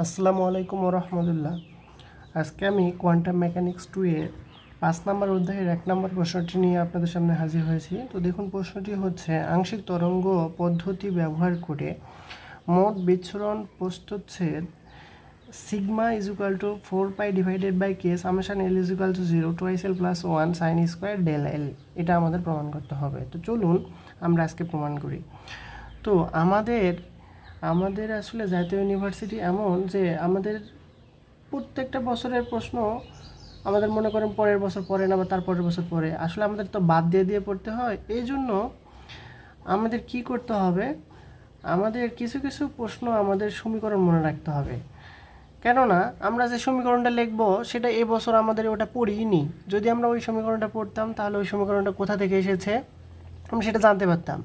আসসালামু আলাইকুম রহমতুল্লাহ আজকে আমি কোয়ান্টাম মেকানিক্স টু এর পাঁচ নম্বর অধ্যায়ের এক নম্বর প্রশ্নটি নিয়ে আপনাদের সামনে হাজির হয়েছি। তো দেখুন, প্রশ্নটি হচ্ছে, আংশিক তরঙ্গ পদ্ধতি ব্যবহার করে মোট বিচ্ছুরণ প্রস্তুচ্ছেদ sigma is to four pi divided by K summation L is equal to zero twice L plus one sine square del L এটা আমাদের প্রমাণ করতে হবে। তো চলুন আমরা আজকে প্রমাণ করি। তো আমাদের আমাদের আসলে জাতীয় ইউনিভার্সিটি এমন যে আমাদের প্রত্যেকটা বছরের প্রশ্ন আমাদের মনে করেন পরের বছর পরে না বা তার পরের বছর পরে। আসলে আমাদের তো বাদ দিয়ে দিয়ে পড়তে হয়। এই জন্য আমাদের কি করতে হবে? আমাদের কিছু কিছু প্রশ্ন আমাদের সমীকরণ মনে রাখতে হবে। কেননা আমরা যে সমীকরণটা লিখব, সেটা এবছর আমাদের ওটা পড়িনি যদি আমরা ওই সমীকরণটা পড়তাম, তাহলে ওই সমীকরণটা কোথা থেকে এসেছে? আমরা সেটা জানতে পারতাম।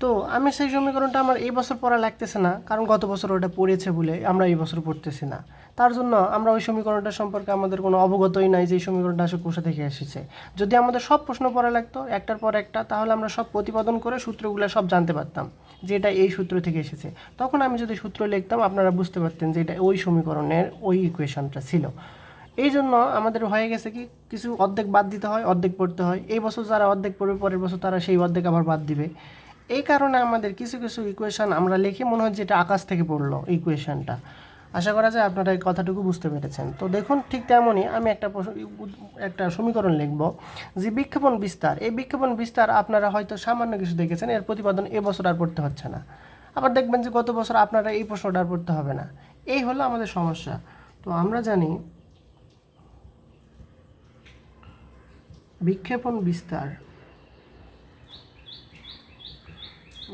তো আমি সেই সমীকরণটা আমার এই বছর পড়া লাগতেছে না, কারণ গত বছর ওটা পড়েছে বলে আমরা এই বছর পড়তেছি না। তার জন্য আমরা ওই সমীকরণটা সম্পর্কে আমাদের কোনো অবগতই নাই যে এই সমীকরণটা আসলে কোষা থেকে এসেছে। যদি আমাদের সব প্রশ্ন পড়া লাগতো, একটার পর একটা, তাহলে আমরা সব প্রতিপাদন করে সূত্রগুলো সব জানতে পারতাম যে এটা এই সূত্র থেকে এসেছে। তখন আমি যদি সূত্র লিখতাম, আপনারা বুঝতে পারতেন যে এটা ওই সমীকরণের ওই ইকুয়েশনটা ছিল। এই জন্য আমাদের হয়ে গেছে কি, কিছু অর্ধেক বাদ দিতে হয়, অর্ধেক পড়তে হয়। এই বছর যারা অর্ধেক পড়বে, পরের বছর তারা সেই অর্ধেক আবার বাদ দিবে। এই কারণে আমাদের কিছু কিছু ইকুয়েশন আমরা লিখে মনে হয় এটা আকাশ থেকে পড়ল ইকুয়েশনটা আশা করা যায় আপনারা এই কথাটুকু বুঝতে পেরেছেন। তো দেখুন ঠিক তেমনই আমি একটা একটা সমীকরণ লিখব যে বিক্ষেপণ বিস্তার। এই বিক্ষেপণ বিস্তার আপনারা হয়তো সামান্য কিছু দেখেছেন, এর প্রতিপাদন এবছর আর পড়তে হচ্ছে না। আবার দেখবেন যে গত বছর আপনারা এই প্রশ্নটা আর পড়তে হবে না। এই হলো আমাদের সমস্যা। তো আমরা জানি বিক্ষেপণ বিস্তার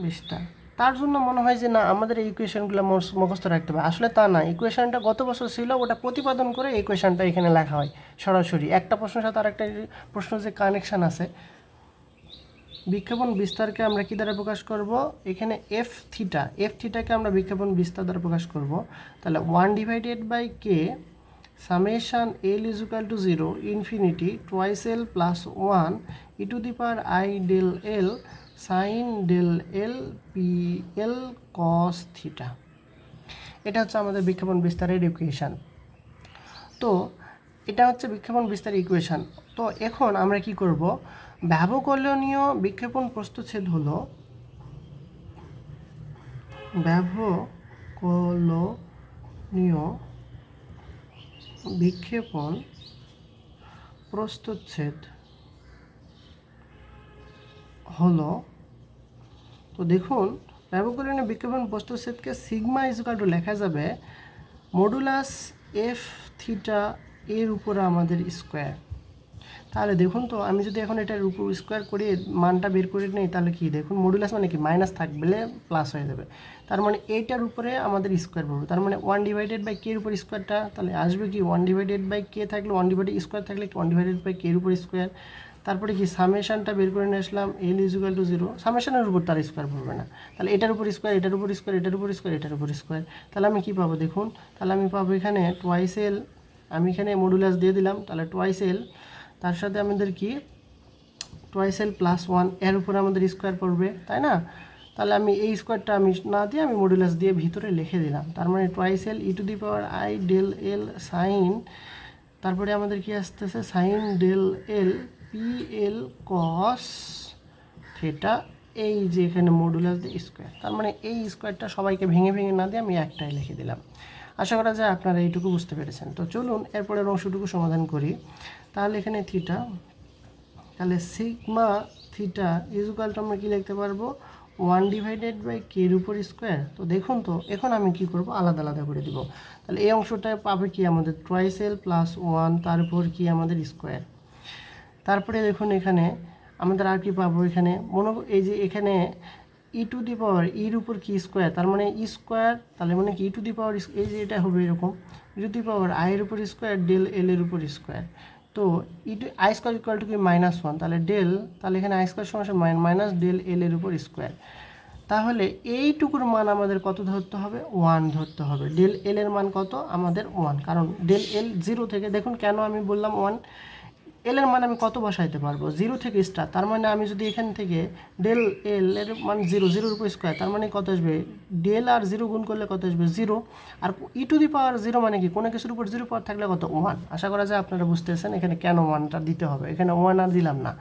বিস্তার তার জন্য মনে হয় যে না, আমাদের এই ইকুয়েশনগুলো মুখস্থ রাখতে হবে। আসলে তা না। ইকুয়েশনটা গত বছর ছিল, ওটা প্রতিপাদন করে ইকুয়েশনটা এখানে লেখা হয় সরাসরি। একটা প্রশ্নের সাথে আর একটা প্রশ্ন যে কানেকশান আছে। বিক্ষেপণ বিস্তারকে আমরা কি দ্বারা প্রকাশ করব? এখানে এফ থিটা এফ থিটাকে আমরা বিক্ষেপণ বিস্তার দ্বারা প্রকাশ করব। তাহলে one divided by K summation L equal to zero infinity twice L plus one E to the power I del L sine del L P L cos theta এটা হচ্ছে আমাদের বিক্ষেপণ বিস্তারের ইকুয়েশান তো এটা হচ্ছে বিক্ষেপণ বিস্তার ইকুয়েশান তো এখন আমরা কি করব? ব্যবকলনীয় বিক্ষেপণ প্রস্তুচ্ছেদ হলো ব্যবকলনীয় বিক্ষেপণ প্রস্তুচ্ছেদ হলো, তো দেখুন ব্যবকলনীয় বিক্ষেপণ সেটকে সিগমা ইজকাল টু লেখা যাবে মডুলাস এফ থিটা এর উপরে আমাদের স্কোয়ার তাহলে দেখুন তো, আমি যদি এখন এটার উপর স্কোয়ার করি মানটা বের করে নেই, তাহলে কি? দেখুন মডুলাস মানে কি? মাইনাস থাকবে প্লাস হয়ে যাবে। তার মানে এইটার উপরে আমাদের স্কোয়ার পড়বে। তার মানে ওয়ান ডিভাইডেড বাই কে এর উপর স্কোয়ারটা তাহলে আসবে কি? ওয়ান ডিভাইডেড বাই কে থাকলে ওয়ান ডিভাইডেড স্কোয়ার থাকলে ওয়ান ডিভাইডেড বাই কে এর উপর স্কোয়ার তারপরে কি? সামেশানটা বের করে নিয়ে আসলাম এল ইজুকাল টু জিরো সামেশনের উপর তার স্কোয়ার পড়বে না। তাহলে এটার উপর স্কোয়ার এটার উপর স্কোয়ার এটার উপর স্কোয়ার এটার উপর স্কোয়ার তাহলে আমি কি পাবো? দেখুন, তাহলে আমি পাবো এখানে টোয়াইস এল আমি এখানে মডুলাস দিয়ে দিলাম, তাহলে টোয়াইস এল তার সাথে আমাদের কি? টোয়াইস এল প্লাস ওয়ানের উপরে আমাদের স্কোয়ার পড়বে, তাই না? তাহলে আমি এই স্কোয়ারটা আমি না দিয়ে আমি মডুলাস দিয়ে ভিতরে লিখে দিলাম। তার মানে twice L E to the power I del L sine তারপরে আমাদের কি আসতেছে? Sine del L P L cos theta এই যে এখানে মডুলাস দিয়ে স্কোয়ার তার মানে এই স্কোয়ারটা সবাইকে ভেঙে ভেঙে না দিয়ে আমি একটাই লিখে দিলাম। আশা করা যায় আপনারা এইটুকু বুঝতে পেরেছেন। তো চলুন এরপরের অংশটুকু সমাধান করি। তাহলে এখানে থিটা তাহলে সিগমা থিটা ইজুকাল টু আমরা কী লিখতে পারব? ওয়ান ডিভাইডেড বাই কের উপর স্কোয়ার তো দেখুন তো, এখন আমি কি করব? আলাদা আলাদা করে দিব। তাহলে এই অংশটায় পাবে কি আমাদের ট্রাইস এল প্লাস ওয়ান তার উপর কি আমাদের স্কোয়ার তারপরে দেখুন এখানে আমাদের আর কি পাবো এখানে? মনে এই যে এখানে ই টু দি পাওয়ার ইর উপর কি স্কোয়ার তার মানে ই স্কোয়ার তাহলে মানে কি? ই টু দি পাওয়ার এই যে এটা হবে এরকম। ই টু দি পাওয়ার আইয়ের উপর স্কোয়ার ডেল এল এর উপর স্কোয়ার তো ই to I square equal to কি? মাইনাস ওয়ান তাহলে ডেল তাহলে এখানে আই স্কোয়ার সমস্যা মাইন মাইনাস ডেল এল এর উপর স্কোয়ার তাহলে এইটুকুর মান আমাদের কত ধরতে হবে? ওয়ান ধরতে হবে। ডেল এল এর মান কত? আমাদের ওয়ান কারণ ডেল এল জিরো থেকে, দেখুন কেন আমি বললাম ওয়ান এল এর মান আমি কত বসাইতে পারব? জিরো থেকে স্টার তার মানে আমি যদি এখান থেকে ডেল এল এর মান জিরো জিরোর উপর স্কোয়ার তার মানে কত আসবে? ডেল আর জিরো গুণ করলে কত আসবে? Zero R E to the power zero মানে কি? কোনো কিছুর উপর জিরো পাওয়ার থাকলে কত? ওয়ান আশা করা যায় আপনারা বুঝতেছেন এখানে কেন ওয়ানটা দিতে হবে। এখানে ওয়ান আর দিলাম না।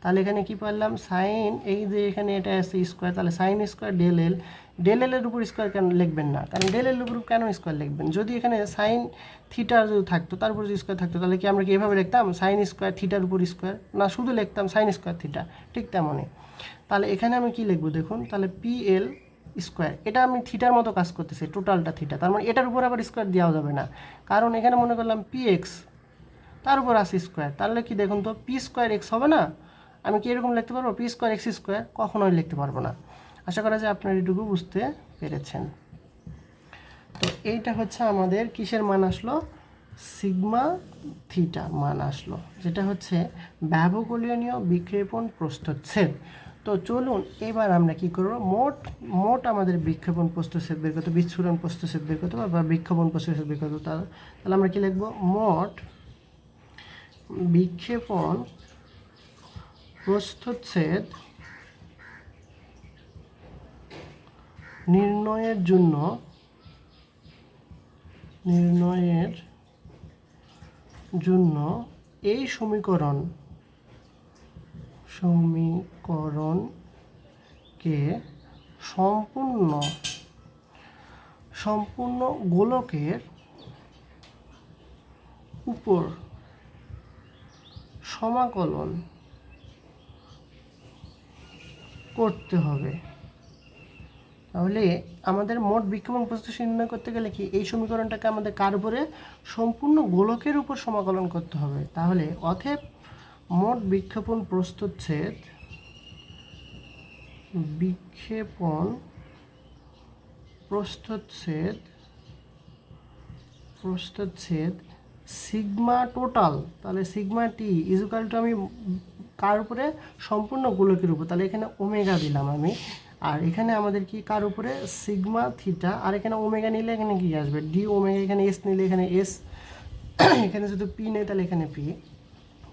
তাহলে এখানে কি পারলাম? সাইন এই যে এখানে এটা আছে স্কোয়ার তাহলে sine square del L del L এর উপর স্কোয়ার কেন লিখবেন না? কারণ ডেল এল উপর কেন স্কোয়ার লিখবেন? যদি এখানে সাইন থিটা যদি থাকতো, তার উপর যদি স্কোয়ার থাকতো, তাহলে কি আমরা কি এভাবে লিখতাম? সাইন স্কোয়ার থিটার উপর স্কোয়ার না, শুধু লিখতাম সাইন স্কোয়ার থিটা ঠিক তেমনই। তাহলে এখানে আমি কি লিখব দেখুন? তাহলে পি এল স্কোয়ার এটা আমি থিটার মতো কাজ করতেছি টোটালটা থিটা তার মানে এটার উপর আবার স্কোয়ার দেওয়া যাবে না। কারণ এখানে মনে করলাম পি এক্স তার উপর আসি স্কোয়ার তাহলে কি দেখুন তো পি স্কোয়ার এক্স হবে না? আমি কি এরকম লিখতে পারব? পি স্কোয়ার এক্স স্কোয়ার কখনোই লিখতে পারব না। আশা করা যায় আপনার এটুকু বুঝতে পেরেছেন। তো এইটা হচ্ছে আমাদের কিসের মান আসলো? সিগমা থিটা মান আসলো, যেটা হচ্ছে ব্যবকলনীয় বিক্ষেপণ প্রস্থচ্ছেদ। তো চলুন এবার আমরা কি করব? মোট মোট আমাদের বিক্ষেপণ প্রস্থচ্ছেদ বের করতে বিচ্ছুরণ প্রস্থচ্ছেদ বের করতে বা বিক্ষেপণ প্রস্থচ্ছেদ বের করতে তাহলে আমরা কি লিখব? মোট বিক্ষেপণ প্রস্থচ্ছেদ নির্ণয়ের জন্য নির্ণয়ের জন্য এই সমীকরণ সমীকরণকে সম্পূর্ণ সম্পূর্ণ গোলকের উপর সমাকলন করতে হবে। তাহলে আমাদের মোট বিক্ষেপণ প্রস্থ নির্ণয় করতে গেলে কি এই সমীকরণটাকে আমাদের কার উপরে? সম্পূর্ণ গোলকের উপর সমাকলন করতে হবে। তাহলে অথেব মোট বিক্ষেপণ প্রস্থচ্ছেদ বিক্ষেপণ প্রস্থচ্ছেদ প্রস্থচ্ছেদ সিগমা টোটাল। তাহলে সিগমা টি ইজুকাল টু আমি কার উপরে? সম্পূর্ণ গোলকের উপর। তাহলে এখানে ওমেগা দিলাম আমি। আর এখানে আমাদের কি? কার উপরে? Sigma, theta. আর এখানে ওমেগা নিলে এখানে কি আসবে? ডি ওমেগা, এখানে এস নিলে এখানে এস। এখানে যদি পি নেই, তাহলে এখানে পি।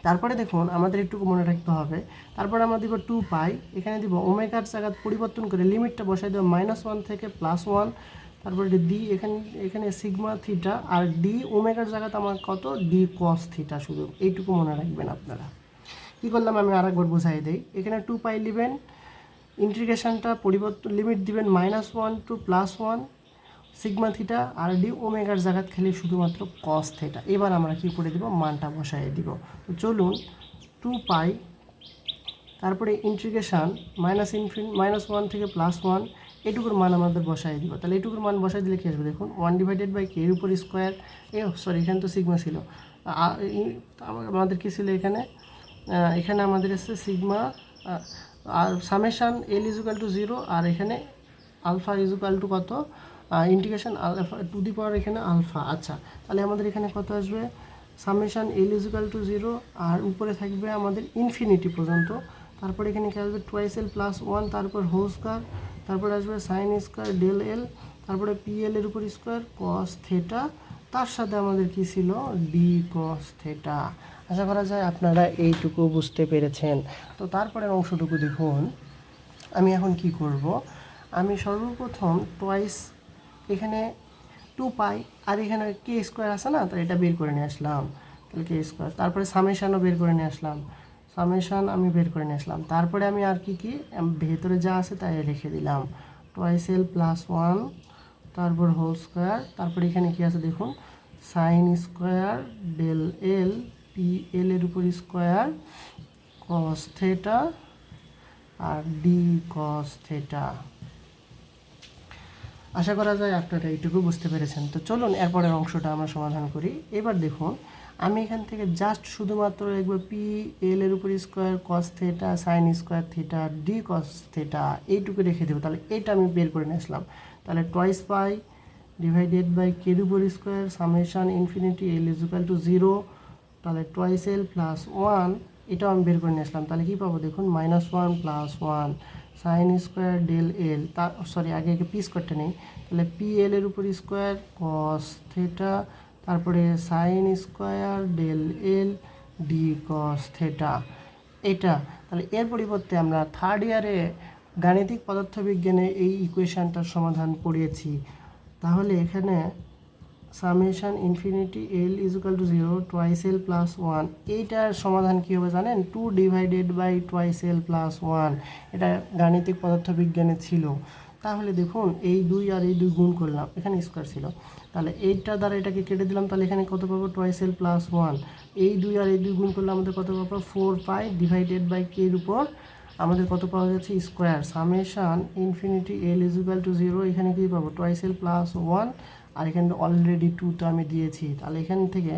তারপরে দেখুন, আমাদের একটু মনে রাখতে হবে। তারপরে আমরা দিব টু পাই। এখানে দিব ওমেগার জায়গা পরিবর্তন করে লিমিটটা বসাই দেবো মাইনাস ওয়ান থেকে প্লাস ওয়ান তারপরে ডি এখানে এখানে সিগমা, থিটা। আর ডি ওমেগার জায়গাতে আমার কত? ডি কস থিটা শুধু। এইটুকু মনে রাখবেন আপনারা। কী করলাম আমি আরেকবার বুঝাই দিই। এখানে টু পাই নেবেন ইন্টিগ্রেশনটা পরিবর্তন লিমিট দিবেন minus one two plus one sigma theta আর ডি ওমেগার জায়গাত খেলে শুধুমাত্র কস থিটা এবার আমরা কি করে দিব? মানটা বসাই দিব। তো চলুন টু পাই তারপরে integration minus infinity minus one থেকে প্লাস ওয়ান এটুকুর মান আমাদের বসাই দিব। তাহলে এটুকুর মান বসাই দিলে কী আসবে? দেখুন ওয়ান ডিভাইডেড বাই কে উপর স্কোয়ার এ সরি এখানে তো সিগমা ছিল। আমাদের কী ছিল এখানে? এখানে আমাদের এসছে sigma R summation L equal to zero আর এখানে আলফা ইজুকাল টু কত? Integration alpha to the power এখানে আলফা আচ্ছা। তাহলে আমাদের এখানে কত আসবে? Summation L equal to zero আর উপরে থাকবে আমাদের ইনফিনিটি পর্যন্ত। তারপর এখানে কি আসবে? টুয়াইস এল প্লাস ওয়ান তারপর হোল স্কোয়ার তারপর আসবে সাইন স্কোয়ার ডেল এল তারপরে পি এল এর উপর স্কোয়ার কস থেটা তার সাথে আমাদের কি ছিল? ডি কস থেটা আশা করা যায় আপনারা এইটুকু বুঝতে পেরেছেন। তো তারপরের অংশটুকু দেখুন। আমি এখন কি করব? আমি সর্বপ্রথম টোয়াইস এখানে টু পাই আর এখানে কে স্কোয়ার আছে না? তো এটা বের করে নিয়ে আসলাম। তাহলে কে স্কোয়ার তারপরে সামেশানও বের করে নিয়ে আসলাম। সামেশান আমি বের করে নিয়ে আসলাম। তারপরে আমি আর কি কি? ভেতরে যা আছে তাই রেখে দিলাম। টোয়াইস এল প্লাস ওয়ান তারপর হোল স্কোয়ার তারপরে এখানে কি আছে দেখুন? Sine square del L P L এর উপর স্কোয়ার কস থেটা আর ডি কস থেটা আশা করা যায় আপনারা এইটুকু বুঝতে পেরেছেন। তো চলুন এরপরের অংশটা আমরা সমাধান করি। এবার দেখুন, আমি এখান থেকে জাস্ট শুধুমাত্র লিখব পি এল এর উপর square cos theta sine square theta D cos theta এইটুকু রেখে দেবো, তাহলে এটা আমি বের করে নিয়ে আসলাম। তাহলে টয়েস পাই ডিভাইডেড বাই কের উপর square summation infinity L equal to zero তাহলে টয়েস এল প্লাস ওয়ান এটাও আমি বের করে নিয়ে আসলাম। তাহলে কী পাবো দেখুন minus one plus one sine square del L তার সরি আগে আগে পি স্কোয়ারটা নেই। তাহলে পি এল এর উপর স্কোয়ার কস থেটা তারপরে sine square del L D cos theta এটা। তাহলে এর পরিবর্তে আমরা থার্ড ইয়ারে গাণিতিক পদার্থবিজ্ঞানে এই ইকুয়েশানটার সমাধান পড়িয়েছি তাহলে এখানে summation infinity L equal to zero, twice L plus one. এইটার সমাধান কী হবে জানেন? Two divided by twice L plus one. এটা গাণিতিক পদার্থবিজ্ঞানে ছিল। তাহলে দেখুন, এই দুই আর এই দুই গুণ করলাম, এখানে স্কোয়ার ছিল। তাহলে এইটা দ্বারা এটাকে কেটে দিলাম, তাহলে এখানে কত পাবো? Twice L plus one. এই দুই আর এই দুই গুণ করলে আমাদের কত পাবো? Four pi divided by K এর উপর আমাদের কত পাওয়া যাচ্ছে? Square summation infinity L equal to zero, এখানে কী পাবো? Twice L plus one. আর এখানে অলরেডি টু তো আমি দিয়েছি। তাহলে এখান থেকে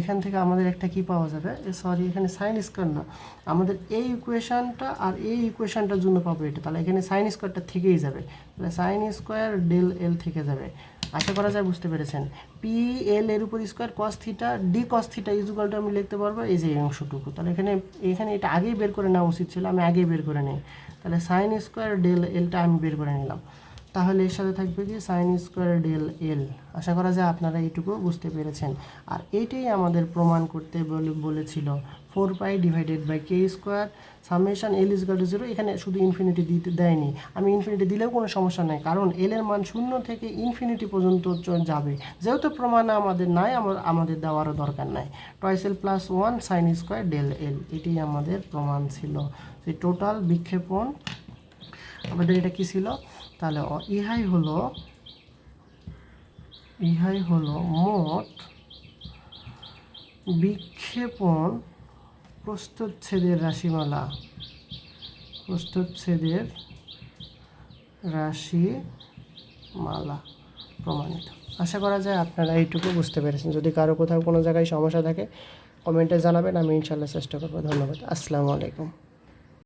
এখান থেকে আমাদের একটা কি পাওয়া যাবে? সরি এখানে সাইন স্কোয়ার না। আমাদের এই ইকুয়েশনটা আর এই ইকুয়েশানটার জন্য পাবো এটা। তাহলে এখানে সাইন স্কোয়ারটা থেকেই যাবে। তাহলে সাইন স্কোয়ার ডেল এল থেকে যাবে। আশা করা যায় বুঝতে পেরেছেন। পি এল এর উপর square cos theta D cos theta ইজুকালটা আমি লিখতে পারব এই যে অংশটুকু। তাহলে এখানে এখানে এটা আগেই বের করে নেওয়া উচিত ছিল, আমি আগেই বের করে নিই। তাহলে সাইন স্কোয়ার ডেল এলটা আমি বের করে নিলাম। তাহলে এর সাথে থাকবে কি সাইন স্কোয়ার ডেল এল আশা করা যায় আপনারা এইটুকু বুঝতে পেরেছেন। আর এইটাই আমাদের প্রমাণ করতে বলে, বলেছিল। Four pi divided by K square summation L is to zero এখানে শুধু ইনফিনিটি দিতে দেয়নি। আমি ইনফিনিটি দিলেও কোনো সমস্যা নাই, কারণ এল এর মান শূন্য থেকে ইনফিনিটি পর্যন্ত যাবে। যেহেতু প্রমাণ আমাদের নাই, আমার, আমাদের দেওয়ারও দরকার নাই। Twice L plus one sine square del L এটি আমাদের প্রমাণ ছিল। যে টোটাল বিক্ষেপণ, আমাদের এটা কি ছিল? তাহলে ইহাই হলো ইহাই হলো মোট বিক্ষেপণ প্রস্তুচ্ছেদের রাশিমালা। প্রস্তুচ্ছেদের রাশিমালা প্রমাণিত। আশা করা যায় আপনারা এইটুকু বুঝতে পেরেছেন। যদি কারও কোথাও কোনো জায়গায় সমস্যা থাকে, কমেন্টে জানাবেন, আমি ইনশাল্লাহ চেষ্টা করব। ধন্যবাদ। আসসালামু আলাইকুম।